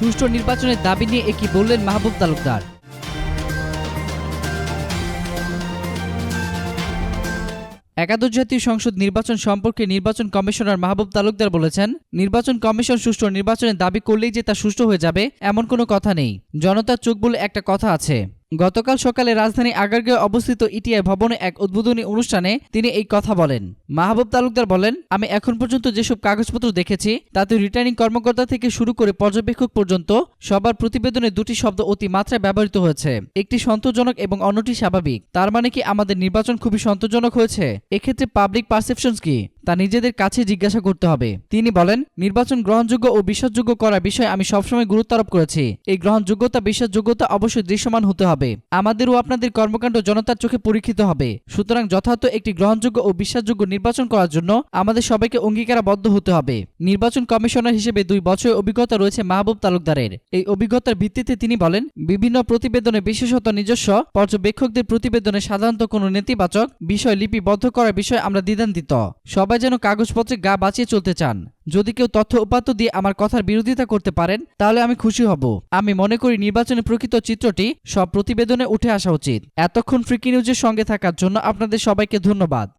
সুষ্ঠু নির্বাচনের দাবি নিয়ে একই বললেন মাহবুব তালুকদার। একাদশ জাতীয় সংসদ নির্বাচন সম্পর্কে নির্বাচন কমিশনার মাহবুব তালুকদার বলেছেন, নির্বাচন কমিশন সুষ্ঠু নির্বাচনের দাবি করলেই যে তা সুষ্ঠু হয়ে যাবে, এমন কোনো কথা নেই। জনতার চোখ বলে একটা কথা আছে। গতকাল সকালে রাজধানী আগারগাঁও অবস্থিত ইটিআই ভবনে এক উদ্বোধনী অনুষ্ঠানে তিনি এই কথা বলেন। মাহবুব তালুকদার বলেন, আমি এখন পর্যন্ত যেসব কাগজপত্র দেখেছি, তাতে রিটার্নিং কর্মকর্তা থেকে শুরু করে পর্যবেক্ষক পর্যন্ত সবার প্রতিবেদনে দুটি শব্দ অতি মাত্রায় ব্যবহৃত হয়েছে। একটি সন্তোষজনক এবং অন্যটি স্বাভাবিক। তার মানে কি আমাদের নির্বাচন খুবই সন্তোষজনক হয়েছে? এক্ষেত্রে পাবলিক পারসেপশনস কি? তা নিজেদের কাছে জিজ্ঞাসা করতে হবে। তিনি বলেন, নির্বাচন গ্রহণযোগ্য ও বিশ্বাসযোগ্য করার বিষয়ে আমি সবসময় গুরুত্ব আরোপ করেছি। এই গ্রহণযোগ্যতা, বিশ্বাসযোগ্যতা অবশ্যই দৃশ্যমান হতে হবে। আমাদের ও আপনাদের কর্মকাণ্ড জনতার চোখে পরীক্ষিত হবে। সুতরাং যথার্থ একটি গ্রহণযোগ্য ও বিশ্বাসযোগ্য নির্বাচন করার জন্য আমাদের সবাইকে অঙ্গীকারাবদ্ধ হতে হবে। নির্বাচন কমিশনার হিসেবে দুই বছরের অভিজ্ঞতা রয়েছে মাহবুব তালুকদারের। এই অভিজ্ঞতার ভিত্তিতে তিনি বলেন, বিভিন্ন প্রতিবেদনে বিশেষত নিজস্ব পর্যবেক্ষকদের প্রতিবেদনে সাধারণত কোনো নেতিবাচক বিষয় লিপিবদ্ধ করার বিষয়ে আমরা দ্বিধান্বিত। সবাই যেন কাগজপত্রে গা বাঁচিয়ে চলতে চান। যদি কেউ তথ্য উপাত্ত দিয়ে আমার কথার বিরোধিতা করতে পারেন, তাহলে আমি খুশি হব। আমি মনে করি নির্বাচনের প্রকৃত চিত্রটি সব প্রতিবেদনে উঠে আসা উচিত। এতক্ষণ ফ্রিকি নিউজের সঙ্গে থাকার জন্য আপনাদের সবাইকে ধন্যবাদ।